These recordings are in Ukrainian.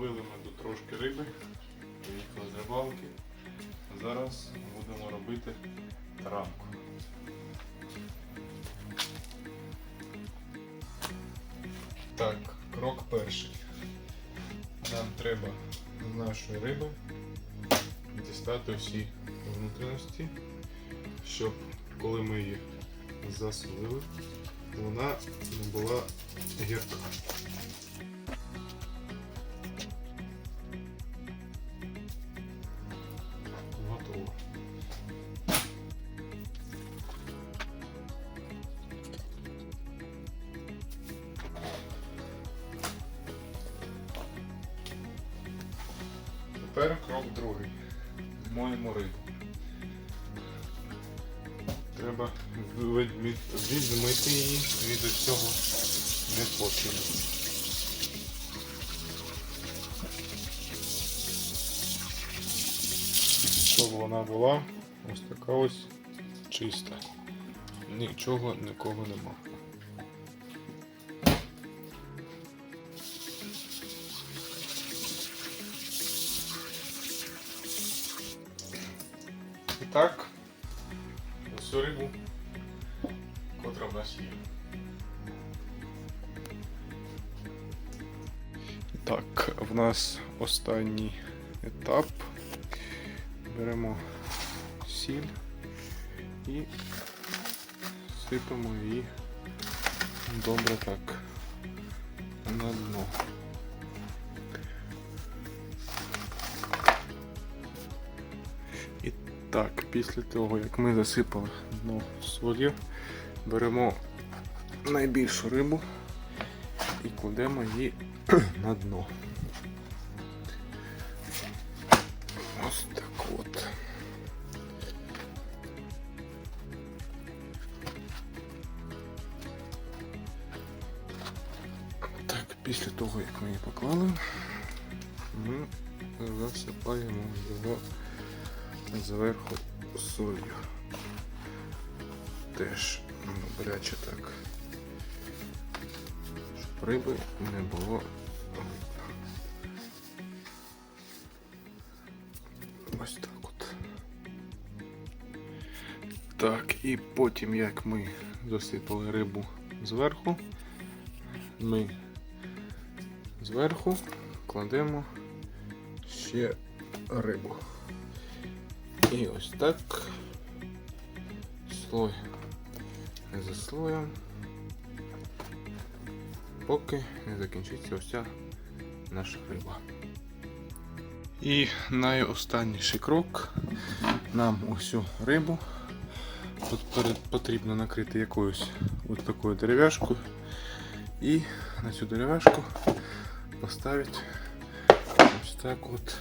Наловили ми тут трошки риби, приїхали з рибалки. Зараз будемо робити таранку. Так, крок перший. Нам треба з нашої риби дістати всі внутрішності, щоб коли ми її засолили, вона не була гірка. Тепер крок другий. Моємо рибу. Треба відмити її від усього непотрібу. Щоб вона була ось така ось чиста. Нічого нікого нема. Так, усю рибу, котра в нас є. Так, в нас останній етап. Беремо сіль і сипемо її добре так на дно. Після того, як ми засипали дно солью, беремо найбільшу рибу і кладемо її на дно. Ось так от. Так, після того, як ми її поклали, ми засипаємо його зверху солью. Теж ну, добряче так. Щоб риби не було видно. Ось так от. Так, і потім, як ми засипали рибу зверху, ми зверху кладемо ще рибу. І ось так. Слой. За слоєм, поки не закінчиться ця наша риба. І найостанніший крок. Нам усю рибу потрібно накрити якоюсь ось такою дерев'яшкою. І на цю дерев'яшку поставити ось так от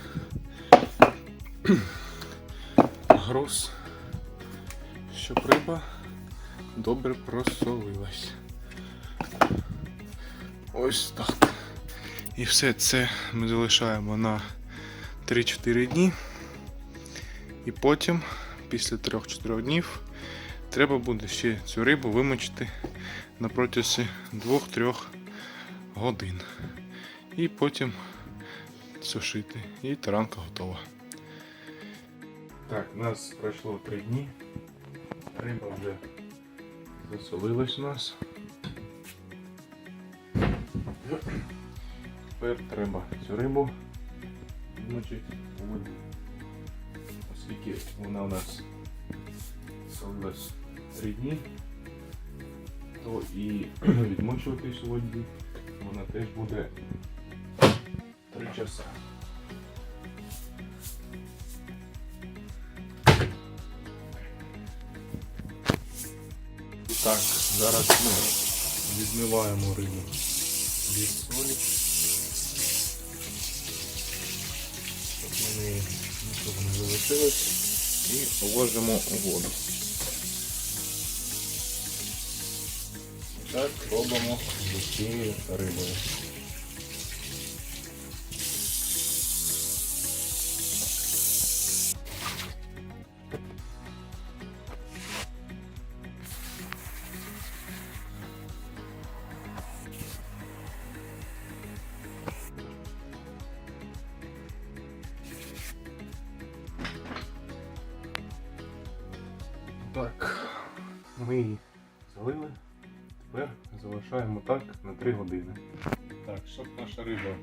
груз, щоб риба добре просолилась. Ось так. І все це ми залишаємо на 3-4 дні. І потім, після 3-4 днів, треба буде ще цю рибу вимочити на протязі 2-3 годин. І потім сушити. І таранка готова. Так, у нас пройшло 3 дні. Риба вже засолилась у нас. Тепер треба цю рибу вимочити у воді. Оскільки вона у нас солилась 3 дні, то і відмочуватись у воді вона теж буде 3 часа. Так, зараз ми відмиваємо рибу від солі. Щоб неї нічого не залишилось. І вложимо у воду. Так робимо з усією рибою. Так, ми її залили. Тепер залишаємо так на 3 години. Так, щоб наша риба,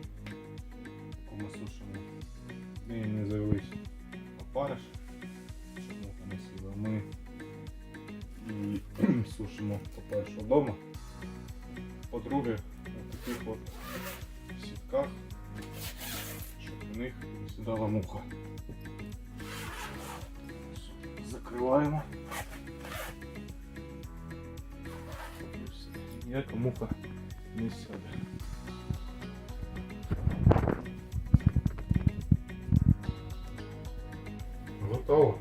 яку ми сушимо, в не завелись опариш, щоб муха не сіла. Ми її сушимо, по-перше, вдома. По-друге, в таких от сітках, щоб у них не сідала муха. Закриваємо. ніяка муха не сяде. Готово.